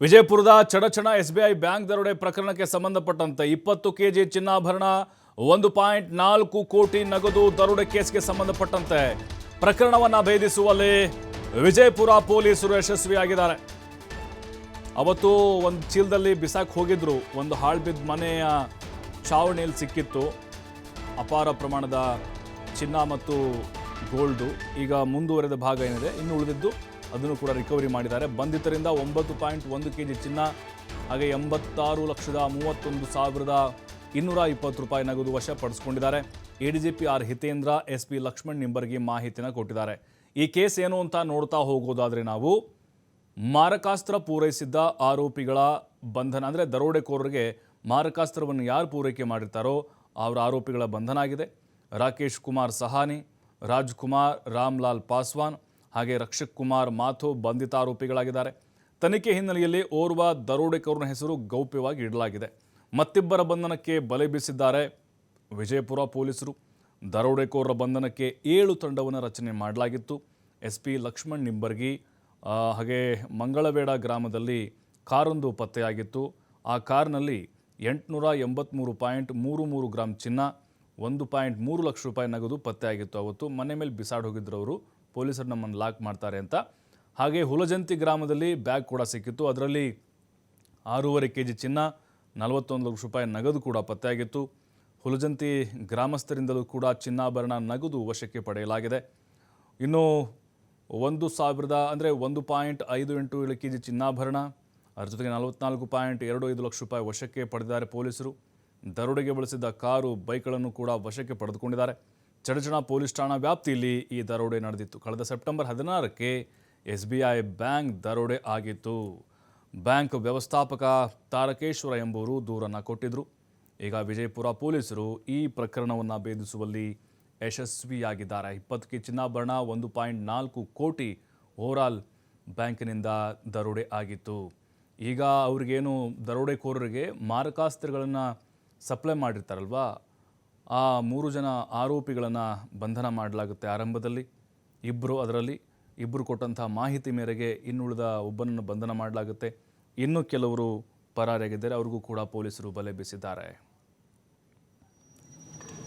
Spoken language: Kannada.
ವಿಜಯಪುರದ ಚಡಚಣ ಎಸ್ಬಿಐ ಬ್ಯಾಂಕ್ ದರೋಡೆ ಪ್ರಕರಣಕ್ಕೆ ಸಂಬಂಧಪಟ್ಟಂತೆ ಇಪ್ಪತ್ತು ಕೆಜಿ ಚಿನ್ನಾಭರಣ, ಒಂದು ಪಾಯಿಂಟ್ ನಾಲ್ಕು ಕೋಟಿ ನಗದು ದರೋಡೆ ಕೇಸ್ಗೆ ಸಂಬಂಧಪಟ್ಟಂತೆ ಪ್ರಕರಣವನ್ನು ಭೇದಿಸುವಲ್ಲಿ ವಿಜಯಪುರ ಪೊಲೀಸರು ಯಶಸ್ವಿಯಾಗಿದ್ದಾರೆ. ಅವತ್ತು ಒಂದು ಚೀಲದಲ್ಲಿ ಬಿಸಾಕ್ ಹೋಗಿದ್ರು, ಒಂದು ಹಾಳು ಬಿದ್ದ ಮನೆಯ ಚಾವಣಿಯಲ್ಲಿ ಸಿಕ್ಕಿತ್ತು. ಅಪಾರ ಪ್ರಮಾಣದ ಚಿನ್ನ ಮತ್ತು ಗೋಲ್ಡು ಈಗ ಮುಂದುವರೆದ ಭಾಗ ಏನಿದೆ, ಇನ್ನು ಉಳಿದಿದ್ದು ಅದನ್ನು ಕೂಡ ರಿಕವರಿ ಮಾಡಿದ್ದಾರೆ. ಬಂಧಿತರಿಂದ ಒಂಬತ್ತು ಪಾಯಿಂಟ್ ಒಂದು ಕೆ ಜಿ ಚಿನ್ನ, ಹಾಗೆ ಎಂಬತ್ತಾರು ಲಕ್ಷದ ಮೂವತ್ತೊಂದು ಸಾವಿರದ ಇನ್ನೂರ ಇಪ್ಪತ್ತು ರೂಪಾಯಿ ನಗದು ವಶಪಡಿಸಿಕೊಂಡಿದ್ದಾರೆ P R Hitendra, S P Lakshman Nimbargi ಮಾಹಿತಿನ ಕೊಟ್ಟಿದ್ದಾರೆ. ಈ ಕೇಸ್ ಏನು ಅಂತ ನೋಡ್ತಾ ಹೋಗೋದಾದರೆ ನಾವು ಮಾರಕಾಸ್ತ್ರ ಪೂರೈಸಿದ್ದ ಆರೋಪಿಗಳ ಬಂಧನ, ಅಂದರೆ ದರೋಡೆಕೋರರಿಗೆ ಮಾರಕಾಸ್ತ್ರವನ್ನು ಯಾರು ಪೂರೈಕೆ ಮಾಡಿರ್ತಾರೋ ಅವರ ಆರೋಪಿಗಳ ಬಂಧನ ಆಗಿದೆ. ರಾಕೇಶ್ ಕುಮಾರ್ ಸಹಾನಿ ರಾಜ್ಕುಮಾರ್ ರಾಮ್ಲಾಲ್ ಪಾಸ್ವಾನ್ ಹಾಗೆ ರಕ್ಷಕ್ ಕುಮಾರ್ ಮಾಥೋ ಬಂಧಿತ ಆರೋಪಿಗಳಾಗಿದ್ದಾರೆ ತನಿಖೆ ಹಿನ್ನೆಲೆಯಲ್ಲಿ ಓರ್ವ ದರೋಡೆಕೋರನ ಹೆಸರು ಗೌಪ್ಯವಾಗಿ ಇಡಲಾಗಿದೆ. ಮತ್ತಿಬ್ಬರ ಬಂಧನಕ್ಕೆ ಬಲೆ ಬೀಸಿದ್ದಾರೆ ವಿಜಯಪುರ ಪೊಲೀಸರು. ದರೋಡೆಕೋರರ ಬಂಧನಕ್ಕೆ ಏಳು ತಂಡವನ್ನು ರಚನೆ ಮಾಡಲಾಗಿತ್ತು. ಎಸ್ ಪಿ ಲಕ್ಷ್ಮಣ್ ನಿಂಬರ್ಗಿ ಹಾಗೆ ಮಂಗಳವೇಡ ಗ್ರಾಮದಲ್ಲಿ ಕಾರೊಂದು ಪತ್ತೆಯಾಗಿತ್ತು. ಆ ಕಾರ್ನಲ್ಲಿ ಎಂಟುನೂರ ಎಂಬತ್ತ್ಮೂರು ಪಾಯಿಂಟ್ ಮೂರು ಮೂರು ಗ್ರಾಮ್ ಚಿನ್ನ, ಒಂದು ಪಾಯಿಂಟ್ ಮೂರು ಲಕ್ಷ ರೂಪಾಯಿ ನಗದು ಪತ್ತೆಯಾಗಿತ್ತು. ಅವತ್ತು ಮನೆ ಮೇಲೆ ಬಿಸಾಡ್ ಹೋಗಿದ್ರು ಅವರು ಪೊಲೀಸರು ನಮ್ಮನ್ನು ಲಾಕ್ ಮಾಡ್ತಾರೆ ಅಂತ. ಹಾಗೆ ಹುಲಜಂತಿ ಗ್ರಾಮದಲ್ಲಿ ಬ್ಯಾಗ್ ಕೂಡ ಸಿಕ್ಕಿತ್ತು. ಅದರಲ್ಲಿ ಆರೂವರೆ ಕೆ ಜಿ ಚಿನ್ನ, ನಲವತ್ತೊಂದು ಲಕ್ಷ ರೂಪಾಯಿ ನಗದು ಕೂಡ ಪತ್ತೆಯಾಗಿತ್ತು ಹುಲಜಂತಿ ಗ್ರಾಮಸ್ಥರಿಂದಲೂ ಕೂಡ ಚಿನ್ನಾಭರಣ ನಗದು ವಶಕ್ಕೆ ಪಡೆಯಲಾಗಿದೆ. ಇನ್ನು ಒಂದು ಸಾವಿರದ, ಅಂದರೆ ಒಂದು ಪಾಯಿಂಟ್ ಐದು ಎಂಟು ಏಳು ಕೆ ಜಿ ಚಿನ್ನಾಭರಣ, ಅದರ ಜೊತೆಗೆ ನಲವತ್ನಾಲ್ಕು ಪಾಯಿಂಟ್ ಎರಡು ಐದು ಲಕ್ಷ ರೂಪಾಯಿ ವಶಕ್ಕೆ ಪಡೆದಿದ್ದಾರೆ ಪೊಲೀಸರು. ದರೋಡೆಗೆ ಬಳಸಿದ್ದ ಕಾರು, ಬೈಕ್ಗಳನ್ನು ಕೂಡ ವಶಕ್ಕೆ ಪಡೆದುಕೊಂಡಿದ್ದಾರೆ. ಚಡಚಣ ಪೊಲೀಸ್ ಠಾಣಾ ವ್ಯಾಪ್ತಿಯಲ್ಲಿ ಈ ದರೋಡೆ ನಡೆದಿತ್ತು. ಕಳೆದ ಸೆಪ್ಟೆಂಬರ್ ಹದಿನಾರಕ್ಕೆ ಎಸ್ ಬಿ ಐ ಬ್ಯಾಂಕ್ ದರೋಡೆ ಆಗಿತ್ತು. ಬ್ಯಾಂಕ್ ವ್ಯವಸ್ಥಾಪಕ ತಾರಕೇಶ್ವರ ಎಂಬುವರು ದೂರನ್ನು ಕೊಟ್ಟಿದ್ದರು ಈಗ ವಿಜಯಪುರ ಪೊಲೀಸರು ಈ ಪ್ರಕರಣವನ್ನು ಭೇದಿಸುವಲ್ಲಿ ಯಶಸ್ವಿಯಾಗಿದ್ದಾರೆ. ಇಪ್ಪತ್ತಕ್ಕೆ ಚಿನ್ನಾಭರಣ ಒಂದು ಪಾಯಿಂಟ್ ನಾಲ್ಕು ಕೋಟಿ ಓವರಾಲ್ ಬ್ಯಾಂಕಿನಿಂದ ದರೋಡೆ ಆಗಿತ್ತು. ಈಗ ಅವ್ರಿಗೇನು ದರೋಡೆಕೋರರಿಗೆ ಮಾರಕಾಸ್ತ್ರಗಳನ್ನು ಸಪ್ಲೈ ಮಾಡಿರ್ತಾರಲ್ವಾ ಆ ಮೂರು ಜನ ಆರೋಪಿಗಳನ್ನು ಬಂಧನ ಮಾಡಲಾಗುತ್ತೆ ಆರಂಭದಲ್ಲಿ. ಇಬ್ಬರು ಅದರಲ್ಲಿ ಇಬ್ಬರು ಕೊಟ್ಟಂಥ ಮಾಹಿತಿ ಮೇರೆಗೆ ಇನ್ನುಳಿದ ಒಬ್ಬನನ್ನು ಬಂಧನ ಮಾಡಲಾಗುತ್ತೆ. ಇನ್ನು ಕೆಲವರು ಪರಾರಿಯಾಗಿದ್ದಾರೆ, ಅವ್ರಿಗೂ ಕೂಡ ಪೊಲೀಸರು ಬಲೆ ಬೀಸಿದ್ದಾರೆ.